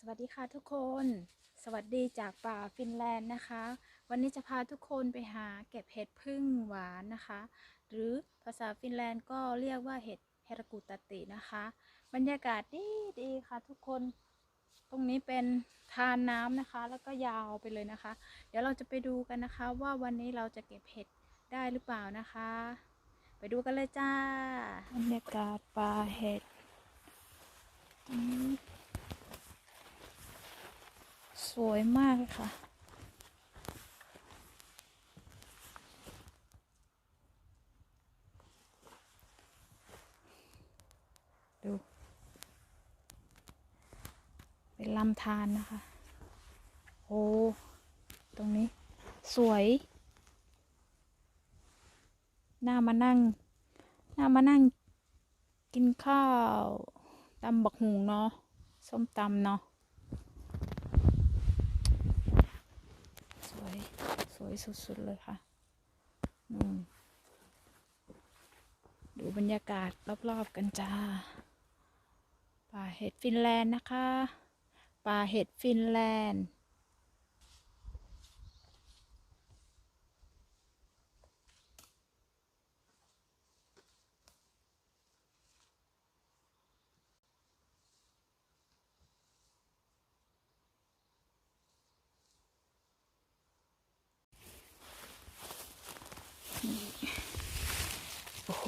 สวัสดีค่ะทุกคน สวัสดีจากป่าฟินแลนด์นะคะ วันนี้จะพาทุกคนไปหาเก็บเห็ดพึ่งหวานนะคะ หรือภาษาฟินแลนด์ก็เรียกว่าเห็ดเฮรกุตตินะคะ บรรยากาศดีดีค่ะทุกคน ตรงนี้เป็นทานน้ำนะคะ แล้วก็ยาวไปเลยนะคะ เดี๋ยวเราจะไปดูกันนะคะ ว่าวันนี้เราจะเก็บเห็ดได้หรือเปล่านะคะ ไปดูกันเลยจ้า บรรยากาศป่าเห็ดตรงนี้ สวยมากเลยค่ะดูเป็นลำธารนะคะ โอ้ ตรงนี้สวยน่ามานั่งน่ามานั่งกินข้าวตำบักหุงเนาะ ส้มตำเนาะ สวย สวยสุดๆเลยค่ะนู่นดูบรรยากาศรอบๆกันจ้า ป่าเห็ดฟินแลนด์นะคะ ป่าเห็ดฟินแลนด์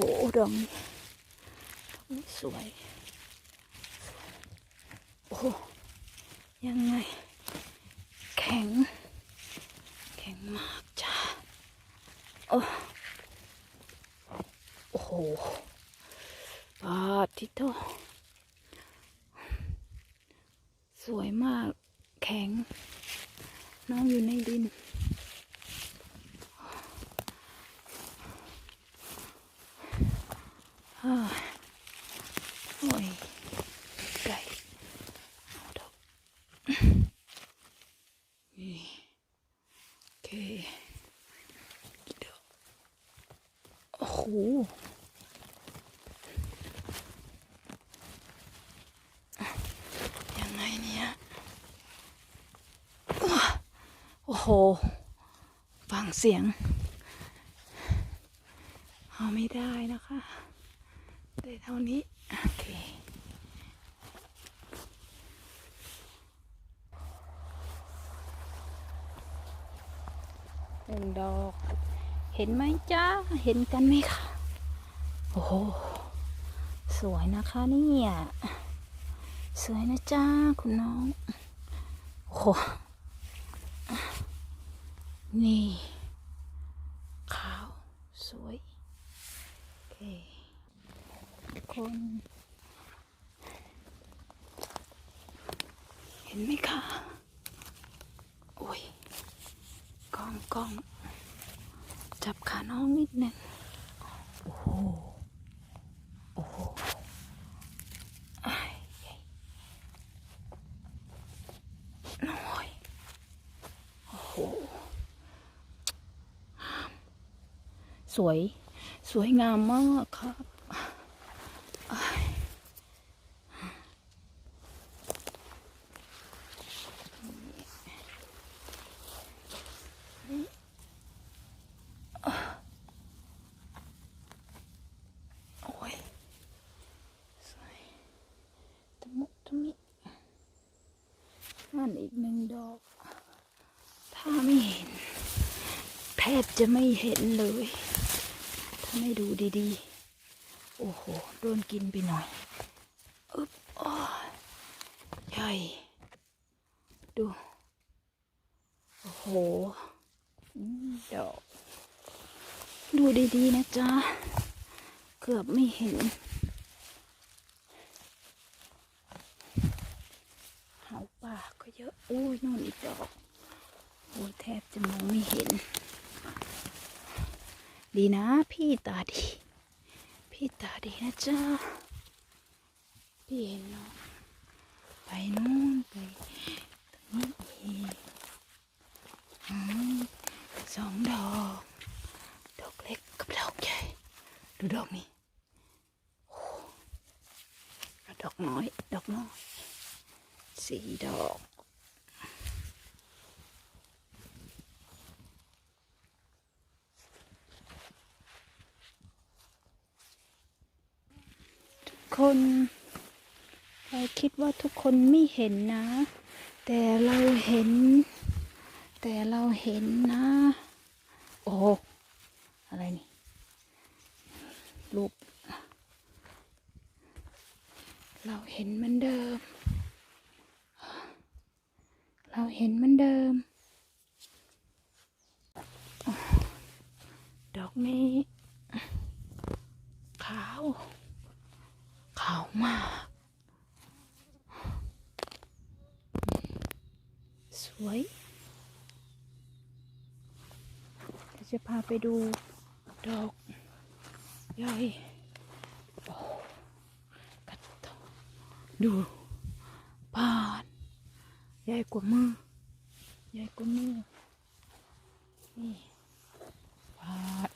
ดอกนี้ดอกนี้สวย โอ้ยังไง แข็ง แข็งมากจ้าโอ้โอ้โหปาดทิโตสวยมาก แข็ง น้องอยู่ในดิน อ้าว โอ้ยไก่เอาดอกโอเคดอกโอ้โหยังไงเนี่ยโอ้โหฟังเสียง เอาไม่ได้นะคะ เท่านี้ โอเคหนึ่งดอก เห็นไหมจ้าเห็นกันไหมคะ โอ้โห สวยนะคะเนี่ยสวยนะจ้าคุณน้อง โอ้โห นี่ ขาว สวย โอเค ทุก คน เห็นไหมคะโอ้ยกล้องกล้อง จับขาน้องนิดนึงโอ้โหโอ้โหอ้ายน้อยโอ้โหสวยสวยงามมากครับอ้ายโอ้ยสวย ตมุตมินั่นอีกหนึ่งดอก ถ้าไม่เห็น แทบจะไม่เห็นเลย ถ้าไม่ดูดีๆ โอ้โห โดนกินไปหน่อยอึ๊บอ้อใหญ่ ดู โอ้โห ดอก ดูดีๆนะจ๊ะ เกือบไม่เห็นเหาป่าก็เย โอ้ยนู่นอีกดอกโอ้ยแทบจะมองไม่เห็น ดีนะพี่ตาดี พี่ตาดีนะจ๊ะพี่เห็นเนาะไปนู่นไปตรงนี้อีกอืมสองดอก ดอกเล็กกับดอกใหญ่ ดูดอกนี้โอ้ดอกน้อย ดอกน้อยสี่ดอก คนเราคิดว่าทุกคนไม่เห็นนะ แต่เราเห็น แต่เราเห็นนะ โอ้อะไรนี่รูปเราเห็นเหมันเดิม เราเห็นเหมันเดิม ดอกนี้ขาวาวมาก สวยเดี๋ยวจะพาไปดูดอกใหญ่โอ้กระตดูบานใหญ่กว่ามือ ใหญ่กว่ามือ นี่บาน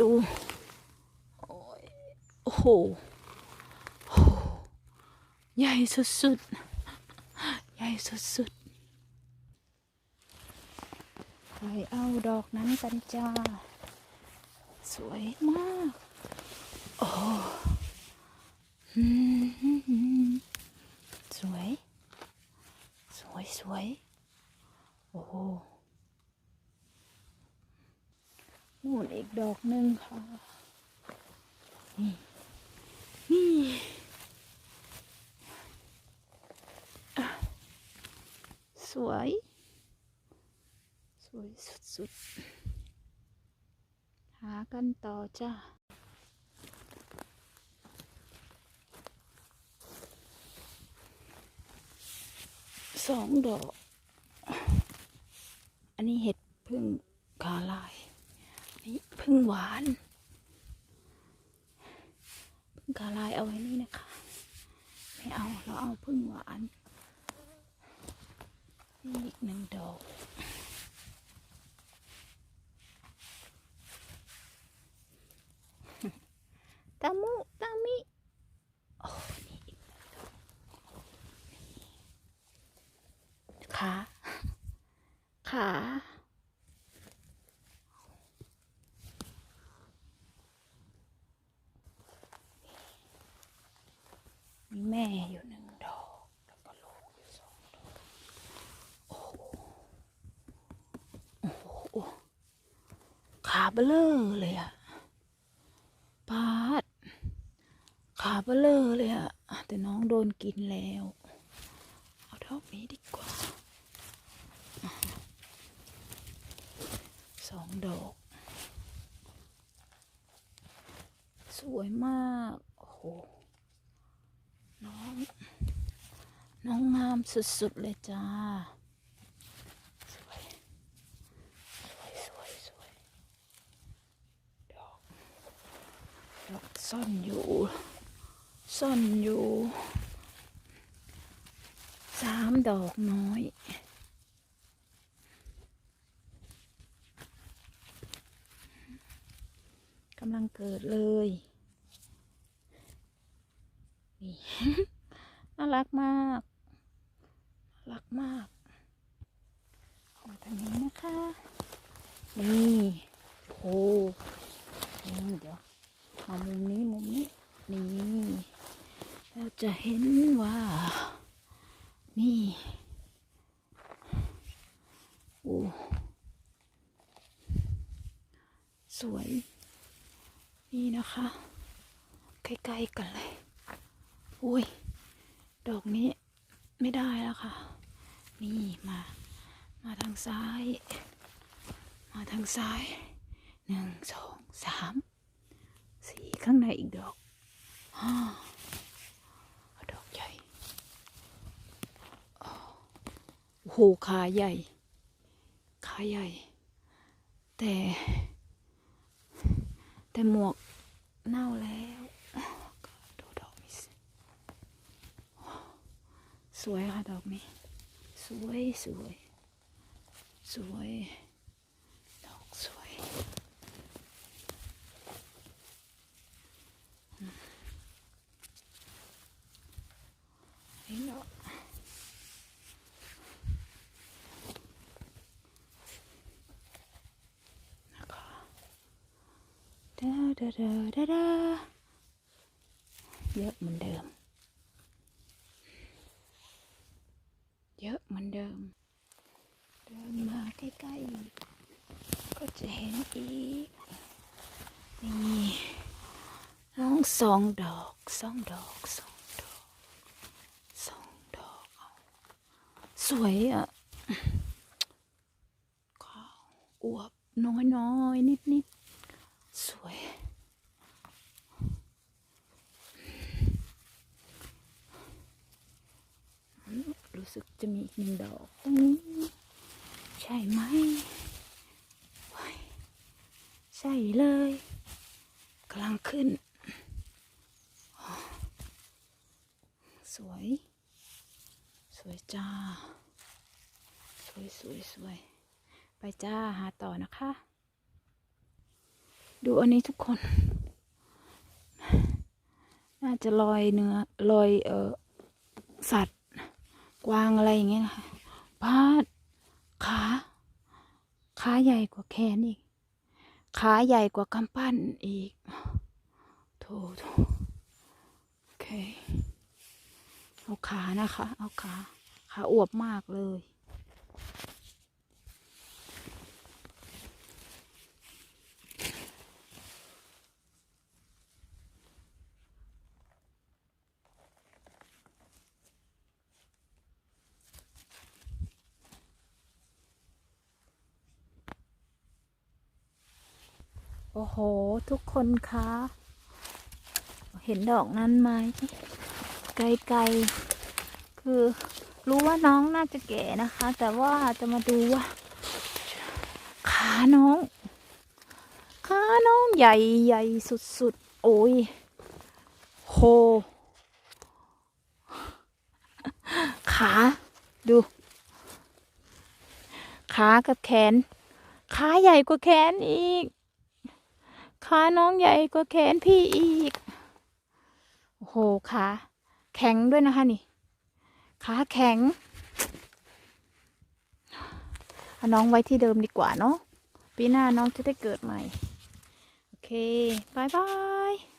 ดู โอ้ยโอ้โห ใหญ่สุดๆ ใหญ่สุดๆไปเอาดอกนั้นกันจ้า สวยมาก โอ้อืมสวย สวยสวย โอ้นู่นอีกดอกหนึ่งค่ะ นี่นี่อะ สวย สวยสุดๆ หากันต่อจ้าสองดอก อันนี้เห็ดพึ่งกาลาย นี่พึ่งหวาน พึ่งกาลายเอาไว้นี่นะคะ ไม่เอา เราเอาพึ่งหวาน อีกหนึ่งดอกตามุตามิโอ้นี่อีกหนึ่งดอกขาขามีแม่อยู่หนึ่งดอก แล้วก็ลูกอยู่สองดอก โอ้โห โอ้โห ขา เบลอเลยอะปาด ขาเบลอเลยอะแต่น้องโดนกินแล้ว เอาดอกนี้ดีกว่า สองดอก สวยมาก โอ้โห น้อง น้องงามสุดๆเลยจ้า สวย สวยสวยสวยดอก ดอก ซ่อนอยู่ซ่อนอยู่สามดอกน้อยกำลังเกิดเลยนี่น่ารักมากน่ารักมากมาทางนี้นะคะ นี่โอ้นี่เดี๋ยว มามุมนี้มุมนี้นี่เราจะเห็นว่า นี่โอ้สวย นี่นะคะ ใกล้ๆกันเลยอุ้ย ดอกนี้ไม่ได้แล้วค่ะ นี่มา มาทางซ้าย มาทางซ้ายหนึ่งสองสาม สีข้างในอีกดอกดอกใหญ่โอ้โหขาใหญ่ ขาใหญ่ แต่ แต่หมวกเน่าแล้วดูดอกนี้สิสวยค่ะดอกนี้ สวยสวย สวย ดอกสวยอืมนี่ดอก ดาดาดาดาเยอะเหมือนเดิม เยอะเหมือนเดิม เดินมาใกล้ๆ ก็จะเห็นอีก นี่น้องสองดอกสองดอกสองดอกสองดอกเอาสวยอะขาวอวบน้อยน้อยนิดนิดๆ สวย รู้สึกจะมีอีกหนึ่งดอกตรงนี้ใช่ไหมใช่เลยกำลังขึ้น สวย สวยจ้า สวยสวยสวยไปจ้าหาต่อนะคะ ดูอันนี้ทุกคน น่าจะลอยเนื้อลอยเออสัตว์ กวางอะไรอย่างเงี้ยนะคะพาดขาขาใหญ่กว่าแขนอีก ขาใหญ่กว่ากำปั้นอีกโถโถโอเค เอาขานะคะ เอาขา ขาอวบมากเลย โอ้โห ทุกคนคะ เห็นดอกนั้นไหม ไกลๆ คือรู้ว่าน้องน่าจะแก่นะคะ แต่ว่าจะมาดูว่า ขาน้อง ขาน้องใหญ่ใหญ่สุดๆ โอ้ย โห ขา ดู ขากับแขน ขาใหญ่กว่าแขนอีก ขาน้องใหญ่กว่าแขนพี่อีก โอ้โหขาแข็งด้วยนะคะนี่ ขาแข็งเอาน้องไว้ที่เดิมดีกว่าเนาะ ปีหน้าน้องจะได้เกิดใหม่ โอเคบายบาย